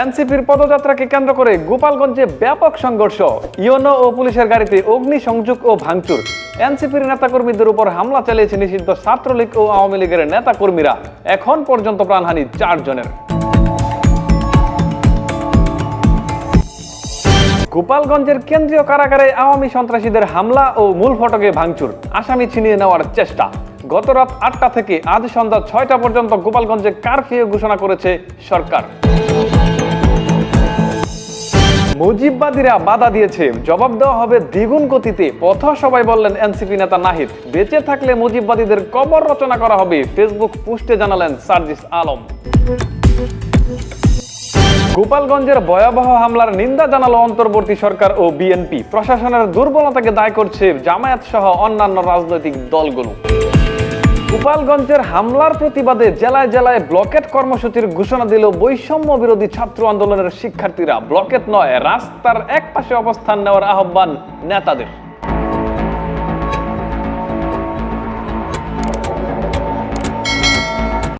এনসিপির পদযাত্রাকে কেন্দ্র করে গোপালগঞ্জে ব্যাপক সংঘর্ষ। ইউনো ও পুলিশের গাড়িতে অগ্নি সংযোগ ও ভাঙচুর। এনসিপির নেতাকর্মীদের উপর হামলা চালিয়েছে নিষিদ্ধ ছাত্রলীগ ও আওয়ামী লীগের নেতাকর্মীরা। এখন পর্যন্ত প্রাণহানি চারজনের। গোপালগঞ্জের কেন্দ্রীয় কারাগারে আওয়ামী সন্ত্রাসীদের হামলা ও মূল ফটকে ভাঙচুর। আসামি ছিনিয়ে নেওয়ার চেষ্টা। গত রাত আটটা থেকে আজ সন্ধ্যা ছয়টা পর্যন্ত গোপালগঞ্জে কারফিউ ঘোষণা করেছে সরকার। মুজিববাদীরা বাধা দিয়েছে। জবাব দেওয়া হবে দ্বিগুণ গতিতে। পথ সবাই বললেন এনসিপি নেতা নাহিদ। বেঁচে থাকলে মুজিববাদীদের কবর রচনা করা হবে, ফেসবুক পোস্টে জানালেন সার্জিস আলম। গোপালগঞ্জের ভয়াবহ হামলার নিন্দা জানালো অন্তর্বর্তী সরকার ও বিএনপি। প্রশাসনের দুর্বলতাকে দায় করছে জামায়াত সহ অন্যান্য রাজনৈতিক দলগুলো। গোপালগঞ্জের হামলার প্রতিবাদে জেলায় জেলায় ব্লকেট কর্মসূচির ঘোষণা দিল বৈষম্য বিরোধী ছাত্র আন্দোলনের শিক্ষার্থীরা। ব্লকেট নয়, রাস্তার এক পাশে অবস্থান নেওয়ার আহ্বান নেতাদের।